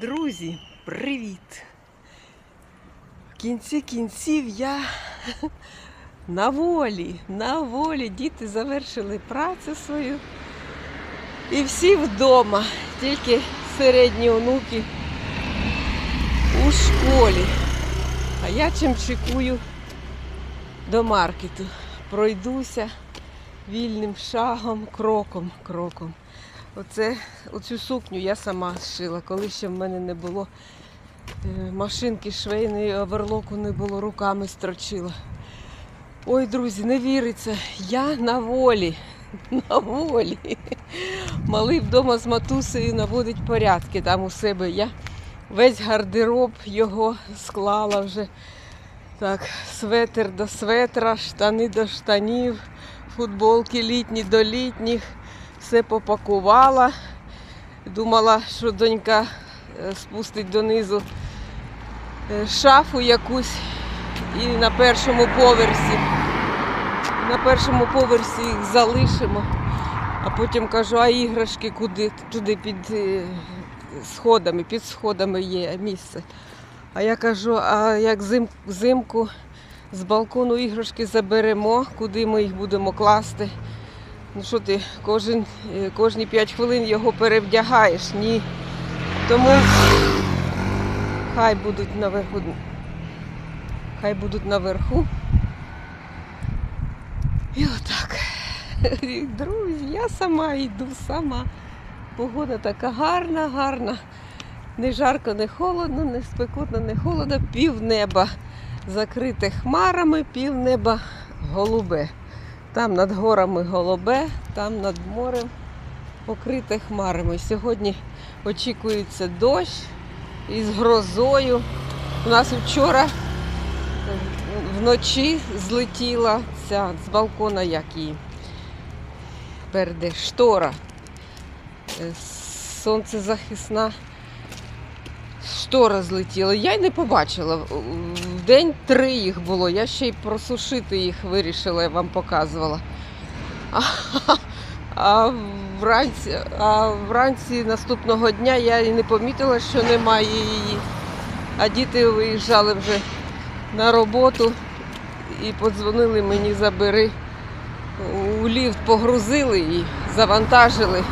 Друзі, привіт! В кінці кінців я на волі, на волі. Діти завершили працю свою. І всі вдома, тільки середні онуки у школі. А я чим чекую до маркету. Пройдуся вільним шагом, кроком, кроком. Оце, оцю сукню я сама зшила, коли ще в мене не було е, машинки швейної, оверлоку не було, руками строчила. Ой, друзі, не віриться, я на волі. На волі. Малий вдома з матусею наводить порядки там у себе. Я весь гардероб його склала вже. Так, светр до светра, штани до штанів, футболки літні до літніх все попакувала. Думала, що донька е, спустить донизу е, шафу якусь і на першому поверсі. На першому поверсі їх залишимо. А потім кажу, а іграшки куди? Туди під е, сходами, під сходами є місце. А я кажу, а як зим, взимку з балкону іграшки заберемо, куди ми їх будемо класти? Ну що ти кожен, е, кожні 5 хвилин його перевдягаєш? Ні. Тому хай будуть наверху. Хай будуть наверху. І отак. Друзі, я сама йду, сама. Погода така гарна, гарна. Не жарко, не холодно, не спекотно, не холодно. Пів неба закрите хмарами, пів неба голубе. Там над горами голубе, там над морем покрите хмарами. Сьогодні очікується дощ із грозою. У нас вчора вночі злетіла ця з балкона, як її перде, штора. Е, Сонцезахисна штора злетіла. Я й не побачила. В день три їх було. Я ще й просушити їх вирішила, я вам показувала. А, а, вранці, а вранці наступного дня я і не помітила, що немає її. А діти виїжджали вже на роботу і подзвонили мені, забери. У ліфт погрузили її, завантажили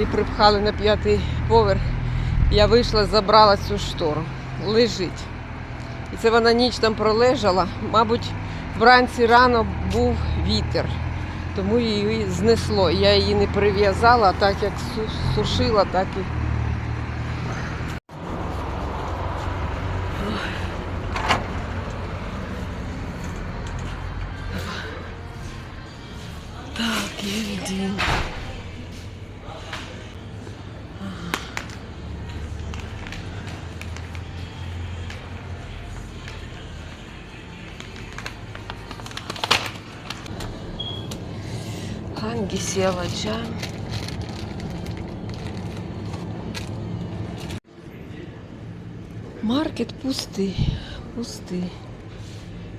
і припхали на п'ятий поверх. Я вийшла, забрала цю штору. Лежить. І це вона ніч там пролежала. Мабуть, вранці рано був вітер, тому її знесло. Я її не прив'язала, так як сушила, так і. Hangisi alacağım? Маркет пустий, пустий.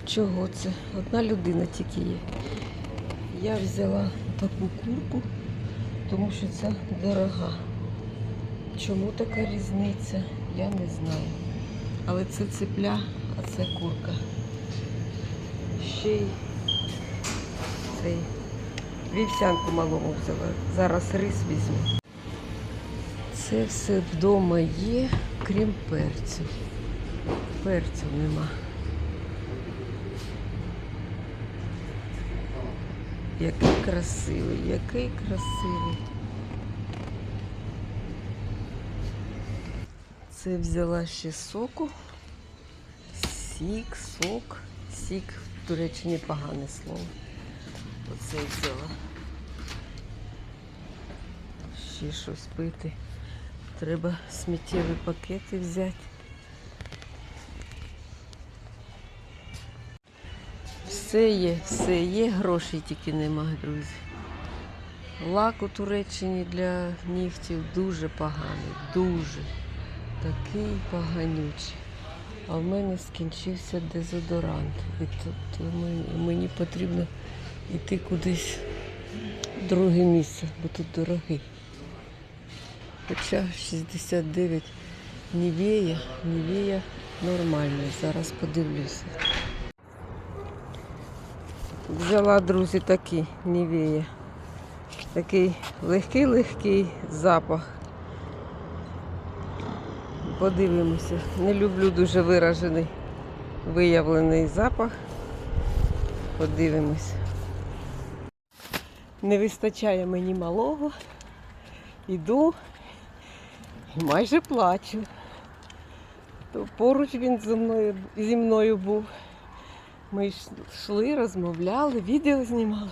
Чого це? Одна людина тільки є. Я взяла таку курку, тому що це дорога. Чому така різниця, я не знаю. Але це цепля, а це курка. Ще й цей вівсянку малому взяла. Зараз рис візьму. Це все вдома є, крім перцю. Перцю нема. Який красивий, який красивий. Це взяла ще соку. Сік, сок. Сік в Туреччині погане слово. Оце взяла. Ще щось пити. Треба сміттєві пакети взяти. Все є, все є, грошей тільки немає, друзі. Лак у Туреччині для нігтів дуже поганий, дуже. Такий поганючий. А в мене скінчився дезодорант. І мені, мені потрібно йти кудись в друге місце, бо тут дорогий. Хоча 69 Нівея, Нівея нормальна. Зараз подивлюся. Взяла, друзі, такий Нівея. Такий легкий-легкий запах. Подивимося. Не люблю дуже виражений виявлений запах. Подивимось. Не вистачає мені малого. Іду майже плачу. То поруч він зі мною, зі мною був. Ми йшли, розмовляли, відео знімали.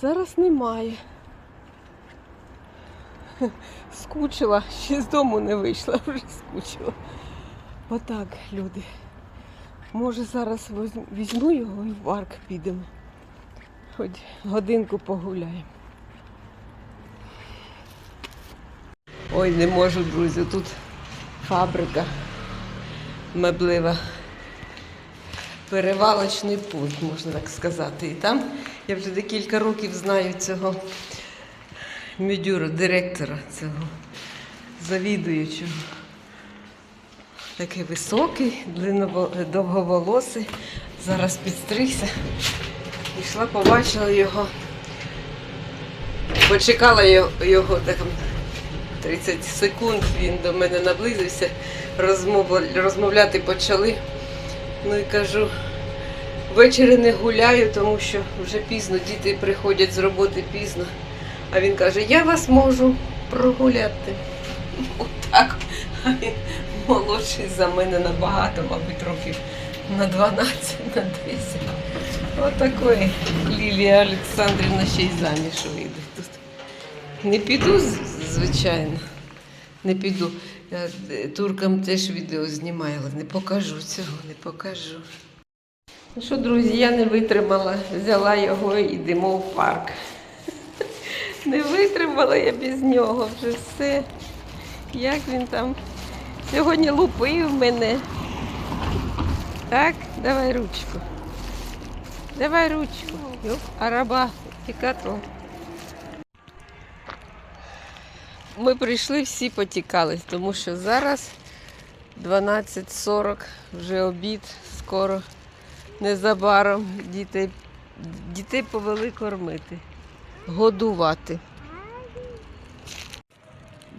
Зараз немає. Скучила, ще з дому не вийшла, вже скучила. Отак, люди. Може зараз візьму його і в парк підемо. Хоч годинку погуляємо. Ой, не можу, друзі, тут фабрика меблева. Перевалочний пункт, можна так сказати. І там я вже декілька років знаю цього мюдюра, директора цього завідуючого. Такий високий, довговолосий. Зараз підстригся. Пішла, побачила його. Почекала його так 30 секунд. Він до мене наблизився. Розмов- розмовляти почали. Ну і кажу, ввечері не гуляю, тому що вже пізно діти приходять з роботи пізно. А він каже, я вас можу прогуляти. Отак. А він молодший за мене набагато, мабуть, років на 12, на 10. Отакої Лілія Олександрівна ще й заміж вийде тут. Не піду, звичайно. Не піду. Я е, туркам теж відео знімаю, але не покажу цього, не покажу. Ну що, друзі, я не витримала, взяла його і йдемо в парк. Не витримала я без нього вже все. Як він там сьогодні лупив мене. Так, давай ручку. Давай ручку. Йоп, араба, тікатро. Ми прийшли, всі потікали, тому що зараз 12.40, вже обід, скоро, незабаром дітей, дітей повели кормити, годувати.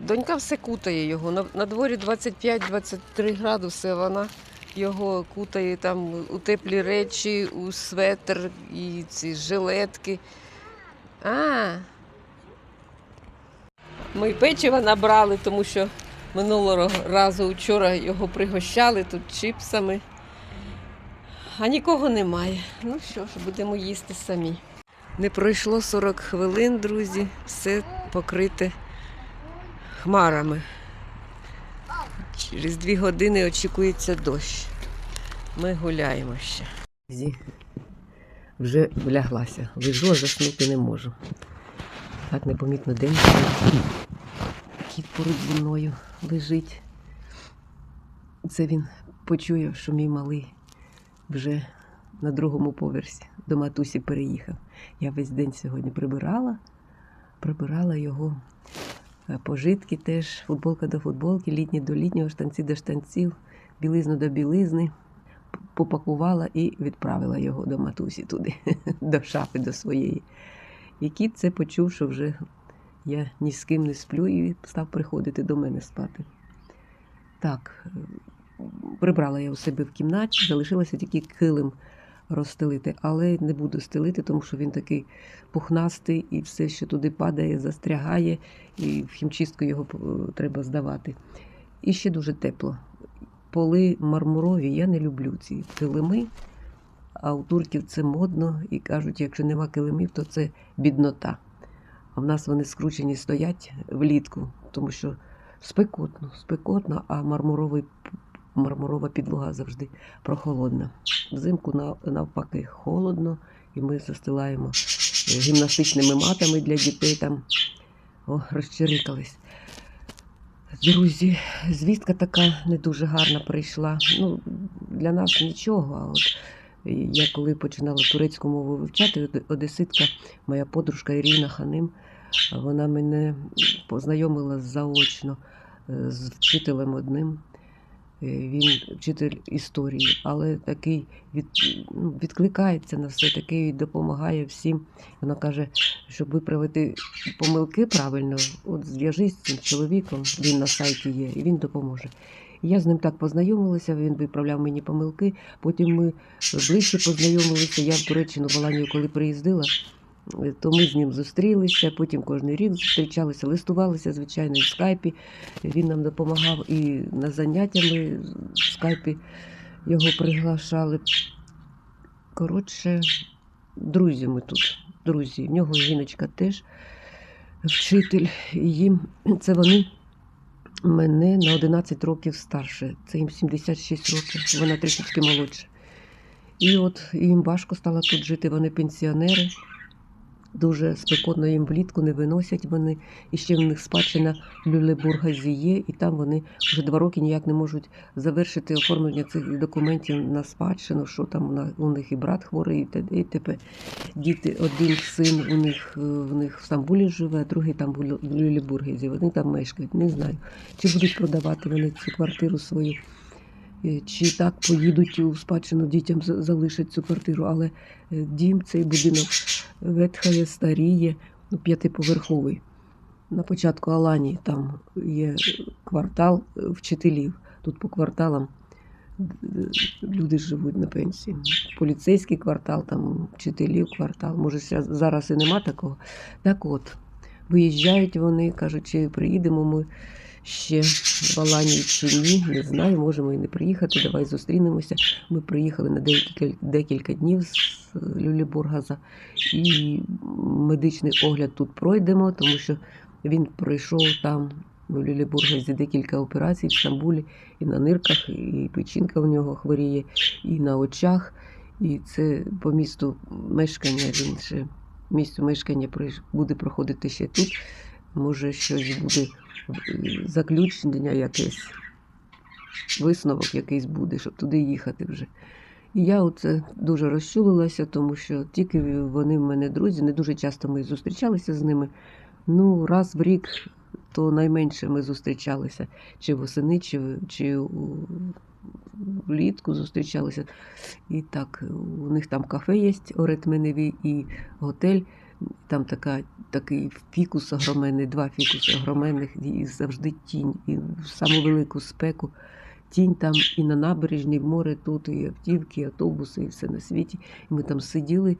Донька все кутає його. На, на дворі 25-23 градуси, вона його кутає там у теплі речі, у светр і ці жилетки. А. Ми й печива набрали, тому що минулого разу вчора його пригощали тут чипсами. А нікого немає. Ну що ж, будемо їсти самі. Не пройшло 40 хвилин, друзі, все покрите хмарами. Через дві години очікується дощ. Ми гуляємо ще. Вже вляглася. Лежу, а заснути не можу. Так непомітно день. Кіт поруч зі мною лежить. Це він почує, що мій малий вже на другому поверсі до матусі переїхав. Я весь день сьогодні прибирала, прибирала його е, пожитки теж, футболка до футболки, літні до літнього, штанці до штанців, білизну до білизни. Попакувала і відправила його до матусі туди, до шафи до своєї. І кіт це почув, що вже я ні з ким не сплю і став приходити до мене спати. Так, прибрала я у себе в кімнаті, залишилося тільки килим розстелити, але не буду стелити, тому що він такий пухнастий і все, що туди падає, застрягає, і в хімчистку його е, треба здавати. І ще дуже тепло. Поли мармурові, я не люблю ці килими. А у турків це модно і кажуть, якщо нема килимів, то це біднота. А в нас вони скручені стоять влітку, тому що спекотно, спекотно, а мармуровий, мармурова підлога завжди прохолодна. Взимку навпаки холодно, і ми застилаємо е, гімнастичними матами для дітей там. О, розчирикались. Друзі, звістка така не дуже гарна прийшла. Ну, для нас нічого. А от я коли починала турецьку мову вивчати, одеситка, моя подружка Ірина Ханим, вона мене познайомила заочно е, з вчителем одним. Е, Він вчитель історії, але такий від, ну, відкликається на все таке і допомагає всім. Вона каже, щоб виправити помилки правильно, от зв'яжись з цим чоловіком, він на сайті є, і він допоможе. Я з ним так познайомилася, він виправляв мені помилки. Потім ми ближче познайомилися. Я в Туреччину в Аланію, коли приїздила, е, то ми з ним зустрілися, потім кожен рік зустрічалися, листувалися, звичайно, в скайпі. Він нам допомагав і на заняття ми в скайпі його приглашали. Коротше, друзі ми тут. Друзі. В нього жіночка теж вчитель. І їм це вони мене на 11 років старше. Це їм 76 років, вона трішечки молодша. І от їм важко стало тут жити, вони пенсіонери. Дуже спекотно їм влітку не виносять вони. І ще в них спадщина в Люлебургазі і там вони вже два роки ніяк не можуть завершити оформлення цих документів на спадщину, що там у них і брат хворий, і т.д. Діти, один син у них, е, в них в Стамбулі живе, а другий там в Люлебургазі. Вони там мешкають. Не знаю, чи будуть продавати вони цю квартиру свою. Е, Чи так поїдуть у спадщину дітям залишать цю квартиру, але е, дім, цей будинок ветхає, старіє, ну, п'ятиповерховий. На початку Аланії там є квартал е, вчителів. Тут по кварталам люди живуть на пенсії. Поліцейський квартал, там вчителів квартал. Може, зараз і нема такого. Так от, виїжджають вони, кажуть, чи приїдемо ми ще в Аланію чи ні. Не знаю, можемо і не приїхати. Давай зустрінемося. Ми приїхали на декілька, декілька днів з Люлібургаза і медичний огляд тут пройдемо, тому що він пройшов там у Люлібургазі декілька операцій в Стамбулі, і на нирках, і печінка в нього хворіє, і на очах. І це по місту мешкання він ще місцю мешкання буде проходити ще тут. Може, щось буде заключення якесь, висновок якийсь буде, щоб туди їхати вже. І я оце дуже розчулилася, тому що тільки вони в мене друзі, не дуже часто ми зустрічалися з ними. Ну, раз в рік, то найменше ми зустрічалися, чи восени, чи, чи влітку зустрічалися. І так, у них там кафе є, Оретменеві, і готель. Там така, такий фікус огроменний, два фікуси огроменних, і завжди тінь, і в саму велику спеку. Тінь там і на набережні, і в море тут, і автівки, і автобуси, і все на світі. І ми там сиділи.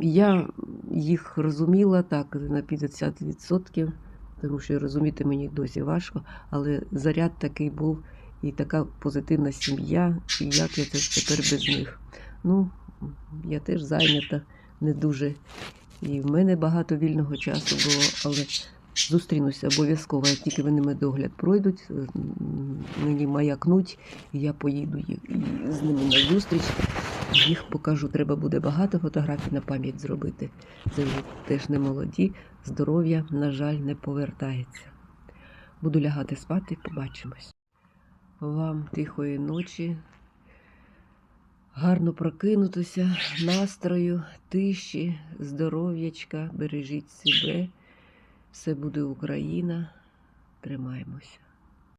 Я їх розуміла так на 50%, тому що розуміти мені досі важко, але заряд такий був і така позитивна сім'я, і як я це тепер без них. Ну, я теж зайнята не дуже. І в мене багато вільного часу було, але зустрінуся обов'язково, як тільки вони медогляд пройдуть, е, мені маякнуть, і я поїду їх- і з ними на зустріч. Їх покажу. Треба буде багато фотографій на пам'ять зробити. Це вже теж не молоді. Здоров'я, на жаль, не повертається. Буду лягати спати, побачимось. Вам тихої ночі. Гарно прокинутися, настрою, тиші, здоров'ячка, бережіть себе. Все буде Україна. Тримаємося.